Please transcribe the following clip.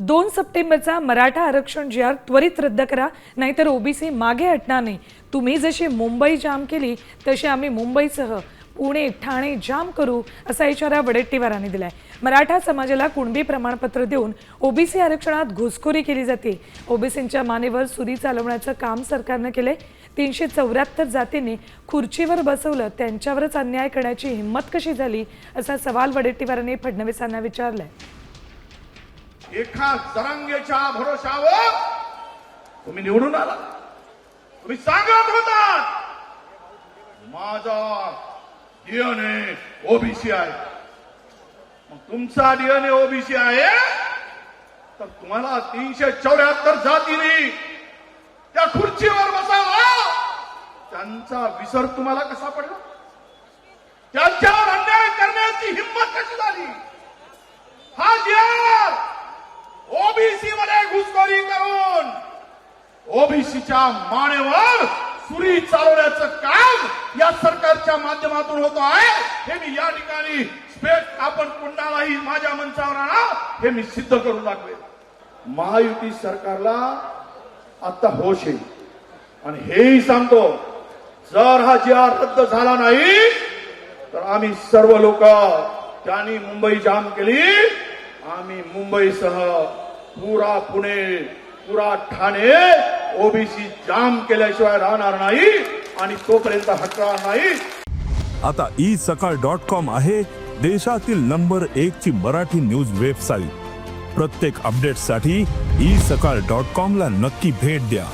दोन सप्टेंबरचा मराठा आरक्षण जी आर त्वरित रद्द करा नाहीतर ओबीसी मागे हटणार नाही. तुम्ही जशी मुंबई जाम केली तशी आम्ही मुंबईसह पुणे ठाणे जाम करू असा इशारा वडेट्टीवारांनी दिलाय. मराठा समाजाला कुणबी प्रमाणपत्र देऊन ओबीसी आरक्षणात घुसखोरी केली जाते. ओबीसींच्या मानेवर सुरी चालवण्याचं काम सरकारनं केलंय. तीनशे चौऱ्याहत्तर जातींनी खुर्चीवर बसवलं त्यांच्यावरच अन्याय करण्याची हिंमत कशी झाली असा सवाल वडेट्टीवारांनी फडणवीसांना विचारलाय. एका जरांगेच्या भरोशावर तुम्ही निवडून आला. तुम्ही सांगत होता माझा डीएनए ओबीसी आहे. मग तुमचा डीएनए ओबीसी आहे तर तुम्हाला तीनशे चौऱ्याहत्तर जातीने त्या खुर्चीवर बसावा. त्यांचा विसर तुम्हाला कसा पडला? त्यांच्या अन्याय करण्याची हिंमत कशी झाली हा जिहार ओबीसी मध्ये घुसखोरी करून ओबीसीच्या मानेवर सुरी चालवण्याचं काम या सरकारच्या माध्यमातून होत आहे. हे मी या ठिकाणी स्पेस आपण कुणालाही माझ्या मंचावर आणा. हे मी सिद्ध करून दाखवेल महायुती सरकारला आता होश येईल आणि हेही सांगतो जर हा जी आर रद्द झाला नाही तर आम्ही सर्व लोक त्यांनी मुंबई जाम केली. आम्ही मुंबईसह पुरा पुणे पुरा ठाणे ओबीसी जाम केल्याशिवाय राहणार नाही आणि तोपर्यंत हटणार नाही. आता ई सकाळ डॉट कॉम आहे देशातील नंबर एक ची मराठी न्यूज वेबसाईट. प्रत्येक अपडेटसाठी ई सकाळ डॉट कॉम ला नक्की भेट द्या.